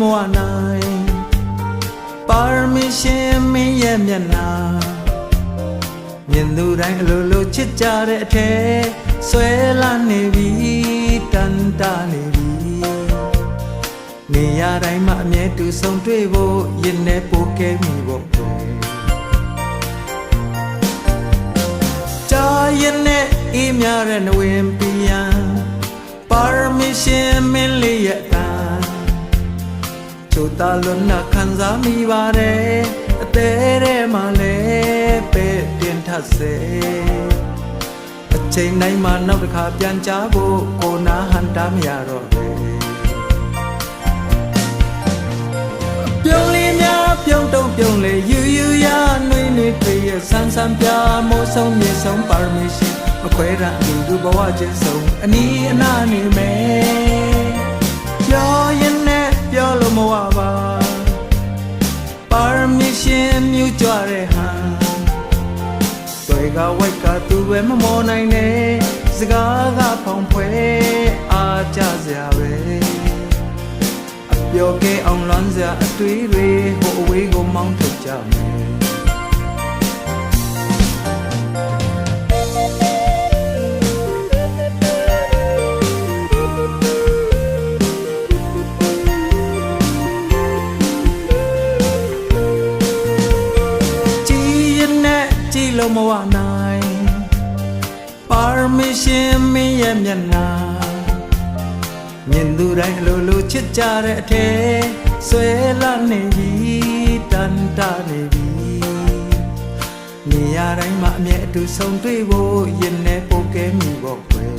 မဝနိုင်ပါရမီရှင်မင်းရဲ့မျက်နှာမြင်သူတိုင်းအလိုလိုချစ်ကြတဲ့အထက်ဆွဲလာနေပြီတန်တာနေပြီနေရတိုင်းမှာအမြဲတူဆုံတွေ့ဖို့ရင်ထဲပိုကဲမိဖို့ပဲကြာရင်နဲ့အေးမြတဲ့နဝင်ပီယံပါရမီရှင်မင်းလေးရဲ့ အတန်ချိုတာလွန်နာခံစားမိပါတယ်အသေးထဲမှာလဲပဲတင်ထပ်စေအချိန်တိုင်းမှာနောက်တစ်ခါပြန်ကြဖို့ကိုနာဟန်တာမရတော့ဘူးပြုံးလေးများပြုံးတုံးပြုံးလေယူယူရနှွေးနှွေးတွေ့ရဆန်းဆန်းပြမိုးဆုံးမြေဆုံးပါရမီရှင်မခွဲရအတူတူဘဝချင်းဆုံးအနီးအနားနေမယ်ပြောရင်နဲ့ပြောလို့မဝပါပါ ရမီရှင်မြူကြွတဲ့ဟန်တွေကဝိုက်ကသူပဲမမောနိုင်နဲ့စကားကဖောင်ဖွဲအားကြစရာပဲအပြောကဲအောင်လွမ်းစရာအတွေ့တွေဟိုအဝေးကိုမောင်းထုတ်ကြမယ် လို့မဝနိုင်ပါရမီရှင်မင်းရဲ့မျက်နှာမြင်သူတိုင်းအလိုလိုချစ်ကြတဲ့အထက်ဆွဲလာနေပြီတန်တာနေပြီနေရာတိုင်းမှာအမြဲအတူဆုံတွေ့ဖို့ရင်ထဲပိုကဲမိဖို့ကွယ်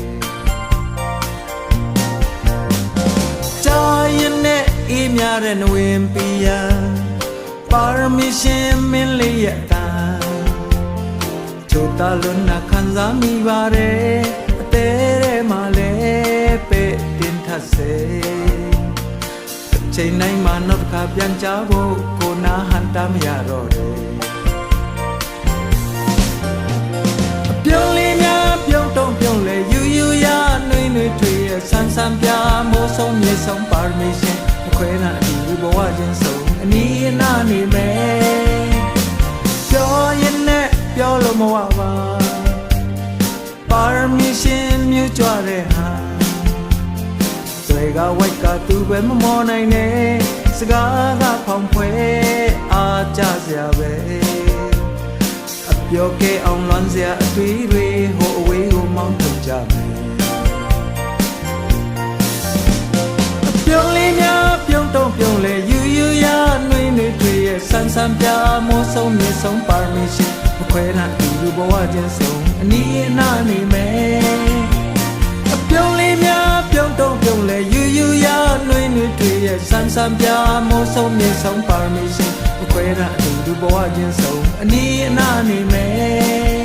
ကြာရင်နဲ့အေးမြတဲ့နဝင်ပီယံပါရမီရှင်မင်းလေးရဲ့အတန် ချိုတာလွန်နာခံစားမိပါတယ်အသေးထဲမှာလဲပဲတင်ထပ်စေအချိန်တိုင်းမှာနောက်တစ်ခါပြန်ကြဖို့ကိုနာဟန်တာမရတော့တယ်အပြုံးလေးများပြုံးတုံးပြုံးလေယူယူရနှွေးနှွေးထွေရဆန်းဆန်းပြမိုးဆုံးမြေဆုံးပါရမီရှင်မခွဲနာအတူဘဝချင်းဆုံးအနီးအနားနေမယ်ပြောရင်နဲ့ ပြောလို့မဝပါပါရမီရှင်မြူကြွတဲ့ဟာတွေကဝိုက်ကသူပဲမမောနိုင်နဲ့စကားကဖောင်ဖွဲအားကြစရာပဲအပြောကဲအောင်လွမ်းစရာအတွေ့တွေဟိုအဝေးကိုမောင်းထုတ်ကြမယ်ပြုံးလေးများပြုံးတုံးပြုံးလေယူယူရနှွေးနှွေးတွေ့ရဆန်းဆန်းပြမိုးဆုံးမြေဆုံးပါရမီရှင်မခွဲနိုင် ဘူးဘဝချင်းဆုံးအနီးအနားနေမယ်အပြုံးလေးများပြုံးတုံးပြုံးလေယူယူရနှွေးနှွေးတွေ့ရဆန်းဆန်းပြမိုးဆုံးမြေဆုံးပါရမီရှင်မခွဲနိုင်ဘူးဘဝချင်းဆုံးအနီးအနားနေမယ်